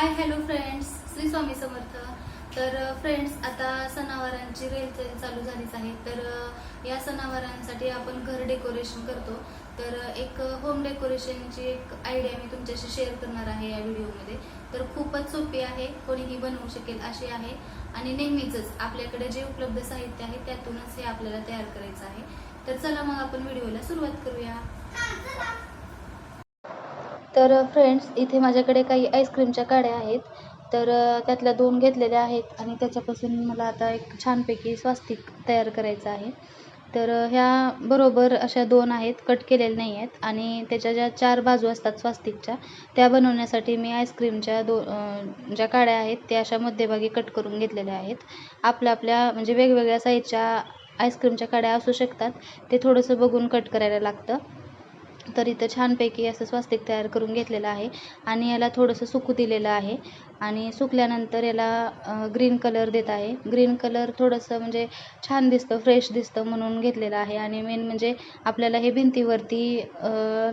Hi hello friends Shri Swami Samarth. तर friends आता सणावारांची रेलचेल चालू झालीच आहे. तर या सणावारांसाठी आपण घर डेकोरेशन करतो. तर एक होम डेकोरेशनची एक आयडिया मी तुमच्याशी शेअर करणार आहे या व्हिडिओमध्ये तर खूपच सोपी आहे. कोणीही बनवू शकेल अशी आहे. आणि नेहमीच आपल्याकडे जे उपलब्ध साहित्य आहे त्यातूनच हे आपल्याला तयार करायचं आहे. तर चला मग आपण व्हिडिओला सुरुवात करूया. तर फ्रेंड्स इथे माझ्याकडे काही आईस्क्रीमच्या काड्या आहेत. तर त्यातल्या दोन घेतलेल्या आहेत आणि त्याच्यापासून मला आता एक छानपैकी स्वास्तिक तयार करायचं आहे. तर ह्या बरोबर अशा दोन आहेत कट केलेल्या नाही आहेत आणि त्याच्या ज्या चार बाजू असतात स्वास्तिकच्या त्या बनवण्यासाठी मी आईस्क्रीमच्या दो ज्या काड्या आहेत त्या अशा मध्यभागी कट करून घेतलेल्या आहेत. आपल्या आपल्या म्हणजे वेगवेगळ्या साईजच्या आईस्क्रीमच्या काड्या असू शकतात ते थोडंसं बघून कट करायला लागतं. तर इथं छानपैकी असं स्वास्तिक तयार करून घेतलेलं आहे. आणि याला थोडंसं सुकू दिलेलं आहे. आणि सुकल्यानंतर याला ग्रीन कलर देत आहे. ग्रीन कलर थोडंसं म्हणजे छान दिसतं फ्रेश दिसतं म्हणून घेतलेलं आहे. आणि मेन म्हणजे आपल्याला हे भिंतीवरती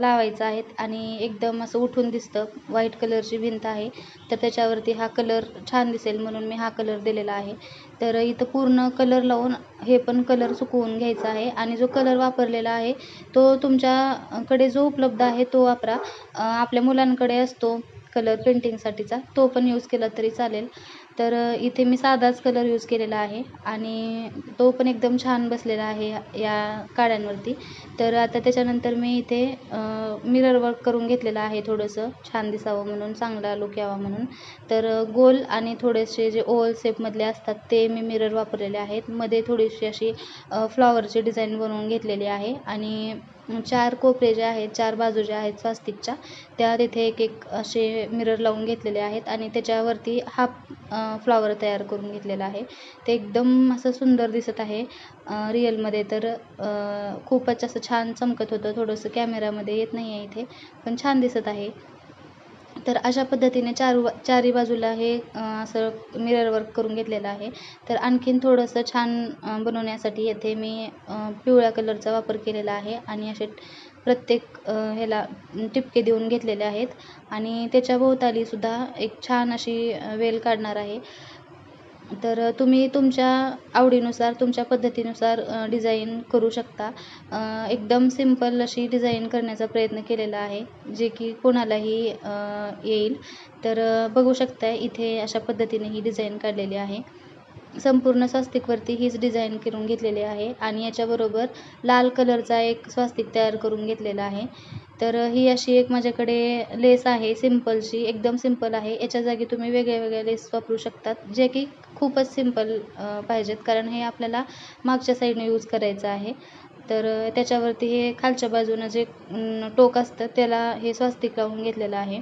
लावायचं आहे आणि एकदम असं उठून दिसतं व्हाईट कलरची भिंत आहे. तर त्याच्यावरती हा कलर छान दिसेल म्हणून मी हा कलर दिलेला आहे. तर इथं पूर्ण कलर लावून हे पण कलर सुकवून घ्यायचा आहे. आणि जो कलर वापरलेला आहे तो तुमच्याकडे जो उपलब्ध आहे तो वापरा. आपल्या मुलांकडे असतो कलर पेंटिंगसाठीचा तो पण यूज केला तरी चालेल. तर इथे मी साधाच कलर यूज केलेला आहे आणि तो पण एकदम छान बसलेला आहे या- काड्यांवरती. तर आता त्याच्यानंतर मी इथे मिरर वर्क करून घेतलेलं आहे थोडंसं छान दिसावं म्हणून चांगला लुक यावा म्हणून. तर गोल आणि थोडेसे जे ओवल शेपमधले असतात ते मी मिरर वापरलेले आहेत. मध्ये थोडीशी अशी फ्लॉवरची डिझाईन बनवून घेतलेली आहे आणि चार कोपरे जे आहेत चार बाजू ज्या आहेत स्वास्तिकच्या त्या तिथे एक एक असे मिरर लावून घेतलेले आहेत आणि त्याच्यावरती हाफ फ्लॉवर तयार करून घेतलेला आहे. ते एकदम असं सुंदर दिसत आहे. रिअलमध्ये तर अ, खूपच असं छान चमकत होतं. थोडंसं कॅमेरामध्ये येत नाही आहे इथे पण छान दिसत आहे. तर अशा पद्धतीने चार चारी बाजूला हे असं मिरर वर्क करून घेतलेलं आहे. तर आणखीन थोडंसं छान बनवण्यासाठी येथे मी पिवळ्या कलरचा वापर केलेला आहे आणि असे प्रत्येक ह्याला टिपके देऊन घेतलेले आहेत. आणि त्याच्या भोवतालीसुद्धा एक छान अशी वेल काढणार आहे. तर तुम्ही तुमच्या आवडीनुसार तुमच्या पद्धतीनुसार डिझाईन करू शकता. एकदम सिंपल अशी डिझाईन करण्याचा प्रयत्न केलेला आहे जे की कोणालाही येईल. तर बघू शकताय इथे अशा पद्धतीने ही डिझाईन काढलेली आहे. संपूर्ण स्वास्तिकवरती हीच डिझाईन करून घेतलेली आहे आणि याच्याबरोबर लाल कलरचा एक स्वास्तिक तयार करून घेतलेला आहे. तर ही अशी एक माझ्याकडे लेस आहे सिम्पलची एकदम सिंपल आहे. याच्या जागी तुम्ही वेगळ्या वेगळ्या लेस वापरू शकतात जे की खूपच सिंपल पाहिजेत. कारण हे आपल्याला मागच्या साईडने यूज करायचं आहे. तर त्याच्यावरती हे खालच्या बाजूनं जे टोक असतं त्याला हे स्वास्तिक लावून घेतलेलं आहे.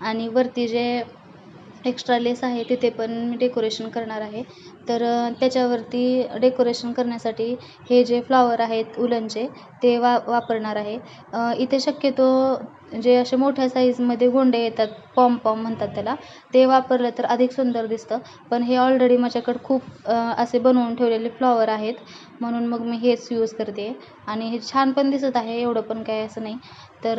आणि वरती जे एक्स्ट्रा लेस आहे तिथे पण मी डेकोरेशन करणार आहे. तर त्याच्यावरती डेकोरेशन करण्यासाठी हे जे फ्लॉवर आहेत उलनचे ते वा वापरणार आहे. इथे शक्यतो जे असे मोठ्या साईजमध्ये गोंडे येतात पॉम पॉम म्हणतात त्याला ते वापरलं तर अधिक सुंदर दिसतं. पण हे ऑलरेडी माझ्याकडे खूप असे बनवून ठेवलेले फ्लॉवर आहेत. म्हणून मग मी हेच यूज करते. आणि हे छान पण दिसत आहे एवढं पण काय असं नाही. तर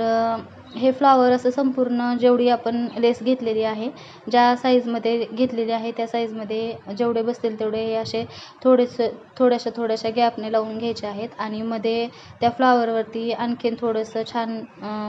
हे फ्लॉवर असं संपूर्ण जेवढी आपण लेस घेतलेली आहे ज्या साईजमध्ये घेतलेली आहे त्या साईजमध्ये जेवढे बसतील तेवढे हे असे थोडेसे थोड्याशा थोड्याशा गॅपने लावून घ्यायचे आहेत. आणि मध्ये त्या फ्लॉवरवरती आणखीन थोडंसं छान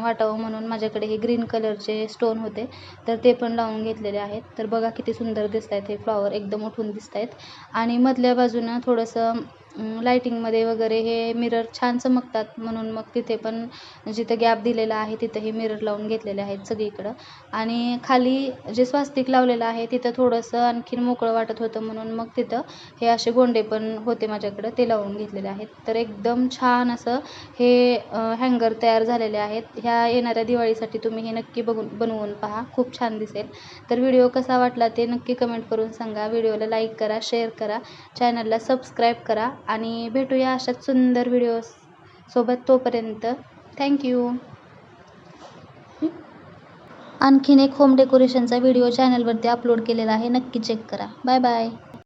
वाटावं म्हणून म्हणून माझ्याकडे हे ग्रीन कलरचे स्टोन होते. तर ते पण लावून घेतलेले आहेत. तर बघा किती सुंदर दिसत आहेत हे फ्लॉवर एकदम उठून दिसत आहेत आणि मधल्या बाजूनं थोडंसं लायटिंगमध्ये वगैरे हे मिरर छान चमकतात म्हणून मग तिथे पण जिथं गॅप दिलेला आहे तिथं हे मिरर लावून घेतलेले आहेत सगळीकडं. आणि खाली जे स्वास्तिक लावलेलं आहे तिथं थोडंसं आणखीन मोकळं वाटत होतं म्हणून मग तिथं हे असे गोंडे पण होते माझ्याकडं ते लावून घेतलेले आहेत. तर एकदम छान असं हे हँगर तयार झालेले आहेत. ह्या येणाऱ्या दिवाळीसाठी तुम्ही हे नक्की बघून बनवून पहा. खूप छान दिसेल. तर व्हिडिओ कसा वाटला ते नक्की कमेंट करून सांगा. व्हिडिओला लाईक करा शेअर करा. चॅनलला सबस्क्राईब करा. आणि भेटूया अशाच सुंदर व्हिडिओ सोबत तोपर्यंत. थँक्यू आणखीन एक होम डेकोरेशनचा व्हिडिओ चॅनलवरती अपलोड केलेला आहे. नक्की चेक करा. Bye bye